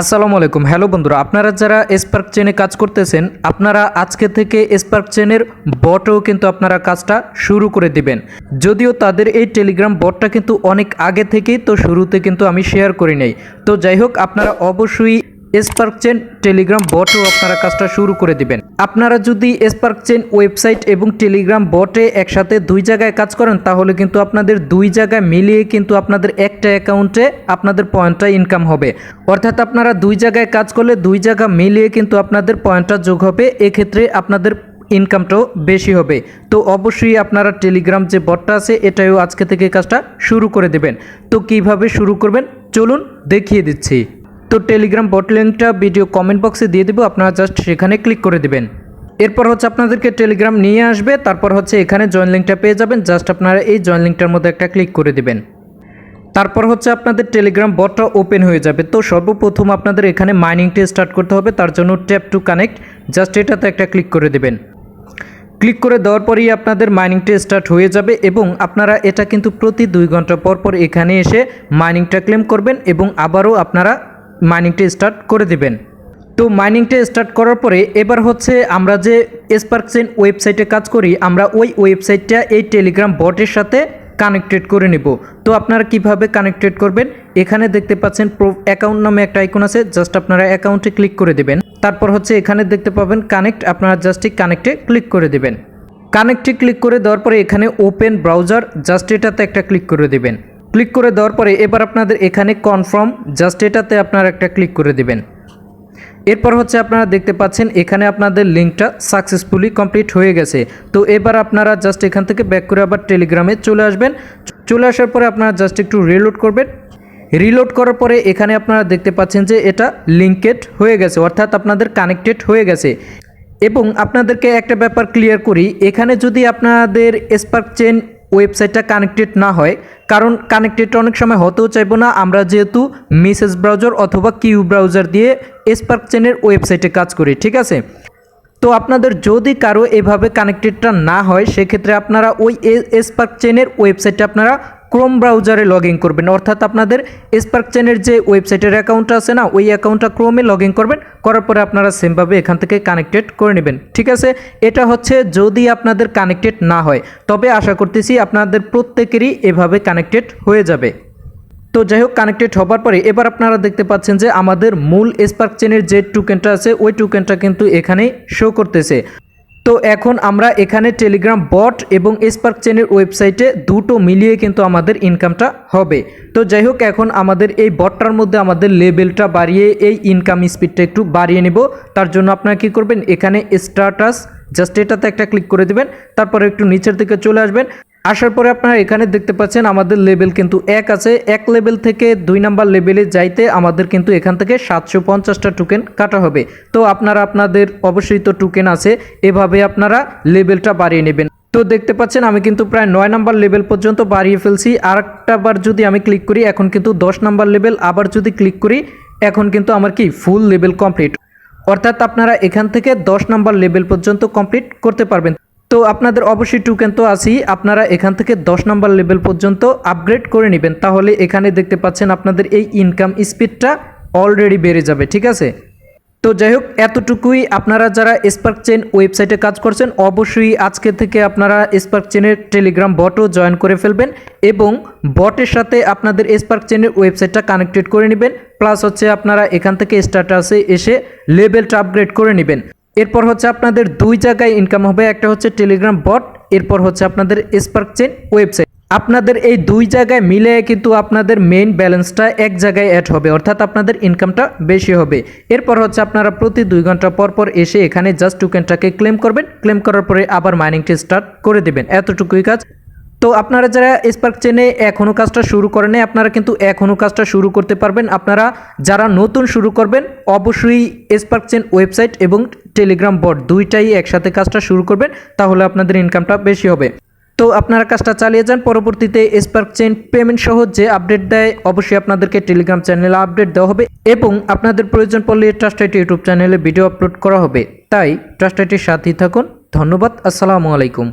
আসসালামু আলাইকুম। হ্যালো বন্ধুরা, আপনারা যারা স্পার্ক চেনে কাজ করতেছেন, আপনারা আজকে থেকে স্পার্ক চেনের বটেও কিন্তু আপনারা কাজটা শুরু করে দিবেন। যদিও তাদের এই টেলিগ্রাম বটটা কিন্তু অনেক আগে থেকেই তো শুরুতে কিন্তু আমি শেয়ার করি নাই। তো যাই হোক, আপনারা অবশ্যই স্পার্ক চেন টেলিগ্রাম বটও আপনারা কাজটা শুরু করে দিবেন। আপনারা যদি স্পার্ক চেন ওয়েবসাইট এবং টেলিগ্রাম বটে একসাথে দুই জায়গায় কাজ করেন, তাহলে কিন্তু আপনাদের দুই জায়গায় মিলিয়ে কিন্তু আপনাদের একটা অ্যাকাউন্টে আপনাদের পয়েন্টটা ইনকাম হবে। অর্থাৎ আপনারা দুই জায়গায় কাজ করলে দুই জায়গা মিলিয়ে কিন্তু আপনাদের পয়েন্টটা যোগ হবে, এক্ষেত্রে আপনাদের ইনকামটাও বেশি হবে। তো অবশ্যই আপনারা টেলিগ্রাম যে বটটা আছে এটাও আজকে থেকে কাজটা শুরু করে দেবেন। তো কীভাবে শুরু করবেন? চলুন দেখিয়ে দিচ্ছি। তো টেলিগ্রাম বট লিঙ্কটা ভিডিও কমেন্ট বক্সে দিয়ে দেবো, আপনারা জাস্ট সেখানে ক্লিক করে দেবেন। এরপর হচ্ছে আপনাদেরকে টেলিগ্রাম নিয়ে আসবে, তারপর হচ্ছে এখানে জয়েন লিঙ্কটা পেয়ে যাবেন জাস্ট আপনারা এই জয়েন লিঙ্কটার মধ্যে একটা ক্লিক করে দেবেন। তারপর হচ্ছে আপনাদের টেলিগ্রাম বটটা ওপেন হয়ে যাবে, তো সর্বপ্রথম আপনাদের এখানে মাইনিংটি স্টার্ট করতে হবে, তার জন্য ট্যাপ টু কানেক্ট জাস্ট এটাতে একটা ক্লিক করে দেবেন। ক্লিক করে দেওয়ার পরেই আপনাদের মাইনিংটা স্টার্ট হয়ে যাবে এবং আপনারা এটা কিন্তু প্রতি দুই ঘণ্টা পর পর এখানে এসে মাইনিংটা ক্লেম করবেন এবং আবারও আপনারা মাইনিংটা স্টার্ট করে দেবেন। তো মাইনিংটা স্টার্ট করার পরে এবার হচ্ছে আমরা যে স্পার্কসেন ওয়েবসাইটে কাজ করি, আমরা ওই ওয়েবসাইটটা এই টেলিগ্রাম বটের সাথে কানেক্টেড করে নেব। তো আপনারা কীভাবে কানেক্টেড করবেন? এখানে দেখতে পাচ্ছেন প্রো অ্যাকাউন্ট নামে একটা আইকন আছে জাস্ট আপনারা অ্যাকাউন্টে ক্লিক করে দেবেন। তারপর হচ্ছে এখানে দেখতে পাবেন কানেক্ট আপনারা জাস্ট কানেক্টে ক্লিক করে দেবেন। কানেক্টে ক্লিক করে দেওয়ার পরে এখানে ওপেন ব্রাউজার জাস্ট এটাতে একটা ক্লিক করে দেবেন। ক্লিক করে দেওয়ার পরে এবার আপনাদের এখানে কনফার্ম, জাস্ট এটাতে আপনারা একটা ক্লিক করে দেবেন। এরপর হচ্ছে আপনারা দেখতে পাচ্ছেন এখানে আপনাদের লিঙ্কটা সাকসেসফুলি কমপ্লিট হয়ে গেছে। তো এবার আপনারা জাস্ট এখান থেকে ব্যাক করে আবার টেলিগ্রামে চলে আসবেন। চলে আসার পরে আপনারা জাস্ট একটু রিলোড করবেন। রিলোড করার পরে এখানে আপনারা দেখতে পাচ্ছেন যে এটা লিঙ্কেড হয়ে গেছে, অর্থাৎ আপনাদের কানেক্টেড হয়ে গেছে। এবং আপনাদেরকে একটা ব্যাপার ক্লিয়ার করি, এখানে যদি আপনাদের স্পার্ক চেন ওয়েবসাইটটা কানেক্টেড না হয়, কারণ কানেক্টেড অনেক সময় হতেও চাইব না। আমরা যেহেতু মেসেজ ব্রাউজার অথবা কিউ ব্রাউজার দিয়ে স্পার্ক চেনের ওয়েবসাইটে কাজ করি, ঠিক আছে? তো আপনাদের যদি কারও এভাবে কানেক্টেডটা না হয়, সেক্ষেত্রে আপনারা ওই স্পার্ক চেনের ওয়েবসাইটটা আপনারা ক্রোম ব্রাউজারে লগ ইন করবেন। অর্থাৎ আপনাদের স্পার্ক চেনের যে ওয়েবসাইটের অ্যাকাউন্টটা আছে না, ওই অ্যাকাউন্টটা ক্রোমে লগ ইন করবেন। করার পরে আপনারা সেমভাবে এখান থেকে কানেক্টেড করে নেবেন। ঠিক আছে? এটা হচ্ছে যদি আপনাদের কানেক্টেড না হয়। তবে আশা করতেছি আপনাদের প্রত্যেকেরই এভাবে কানেক্টেড হয়ে যাবে। তো যাই হোক কানেক্টেড হবার পরে এবার আপনারা দেখতে পাচ্ছেন যে আমাদের মূল স্পার্ক চেনের যে টোকেনটা আছে, ওই টোকেনটা কিন্তু এখানে শো করতেছে। তো এখন আমরা এখানে টেলিগ্রাম বট এবং স্পার্ক চেনের ওয়েবসাইটে দুটো মিলিয়ে কিন্তু আমাদের ইনকামটা হবে। তো যাই হোক, এখন আমাদের এই বটটার মধ্যে আমাদের লেভেলটা বাড়িয়ে এই ইনকাম স্পিডটা একটু বাড়িয়ে নেব। তার জন্য আপনারা কী করবেন? এখানে স্টার্টাস জাস্ট এটাতে একটা ক্লিক করে দেবেন। তারপরে একটু নিচের দিকে চলে আসবেন। আসার পরে আপনারা এখানে দেখতে পাচ্ছেন আমাদের লেভেল কিন্তু এক আছে। এক লেভেল থেকে দুই নাম্বার লেভেলে যাইতে আমাদের কিন্তু এখান থেকে সাতশো পঞ্চাশটা টোকেন কাটা হবে। তো আপনারা আপনাদের অবশ্যই তো টোকেন আছে, এভাবে আপনারা লেভেলটা বাড়িয়ে নেবেন। তো দেখতে পাচ্ছেন আমি কিন্তু প্রায় নয় নাম্বার লেভেল পর্যন্ত বাড়িয়ে ফেলছি। আর বার যদি আমি ক্লিক করি, এখন কিন্তু দশ নাম্বার লেভেল আবার যদি ক্লিক করি, এখন কিন্তু আমার কি ফুল লেভেল কমপ্লিট অর্থাৎ আপনারা এখান থেকে দশ নাম্বার লেভেল পর্যন্ত কমপ্লিট করতে পারবেন। তো আপনাদের অবশ্যই টুকেন তো আছেই। আপনারা এখান থেকে দশ নাম্বার লেভেল পর্যন্ত আপগ্রেড করে নেবেন। তাহলে এখানে দেখতে পাচ্ছেন আপনাদের এই ইনকাম স্পিডটা অলরেডি বেড়ে যাবে, ঠিক আছে? তো যাই হোক, এতটুকুই আপনারা যারা স্পার্ক চেন ওয়েবসাইটে কাজ করছেন, অবশ্যই আজকে থেকে আপনারা স্পার্ক চেনের টেলিগ্রাম বটও জয়েন করে ফেলবেন এবং বটের সাথে আপনাদের স্পার্ক চেনের ওয়েবসাইটটা কানেক্টেড করে নেবেন। প্লাস হচ্ছে আপনারা এখান থেকে স্টার্টাসে এসে লেভেলটা আপগ্রেড করে নেবেন। এরপর হচ্ছে আপনাদের দুই জায়গায় ইনকাম হবে, একটা হচ্ছে টেলিগ্রাম বট এরপর হচ্ছে আপনাদের স্পার্ক চেন ওয়েবসাইট আপনাদের এই দুই জায়গায় মিলে কিন্তু আপনাদের মেইন ব্যালেন্সটা এক জায়গায় অ্যাড হবে, অর্থাৎ আপনাদের ইনকামটা বেশি হবে। এরপর হচ্ছে আপনারা প্রতি দুই ঘণ্টা পর পর এসে এখানে জাস্ট টোকেনটাকে ক্লেম করবেন ক্লেম করার পরে আবার মাইনিংটি স্টার্ট করে দেবেন। এতটুকুই কাজ। তো আপনারা যারা স্পার্ক চেনে এখনও কাজটা শুরু করেন আপনারা কিন্তু এখনও কাজটা শুরু করতে পারবেন। আপনারা যারা নতুন শুরু করবেন, অবশ্যই স্পার্ক চেন ওয়েবসাইট এবং টেলিগ্রাম বট দুইটাই একসাথে কাজটা শুরু করবেন, তাহলে আপনাদের ইনকামটা বেশি হবে। তো আপনারা কাজটা চালিয়ে যান, পরবর্তীতে স্পার্ক চেন পেমেন্ট সহ যে আপডেট দেয়, অবশ্যই আপনাদেরকে টেলিগ্রাম চ্যানেলে আপডেট দেওয়া হবে এবং আপনাদের প্রয়োজন পড়লে ট্রাস্ট আইটি ইউটিউব চ্যানেলে ভিডিও আপলোড করা হবে। তাই ট্রাস্ট আইটির সাথেই থাকুন, ধন্যবাদ, আসসালামু আলাইকুম।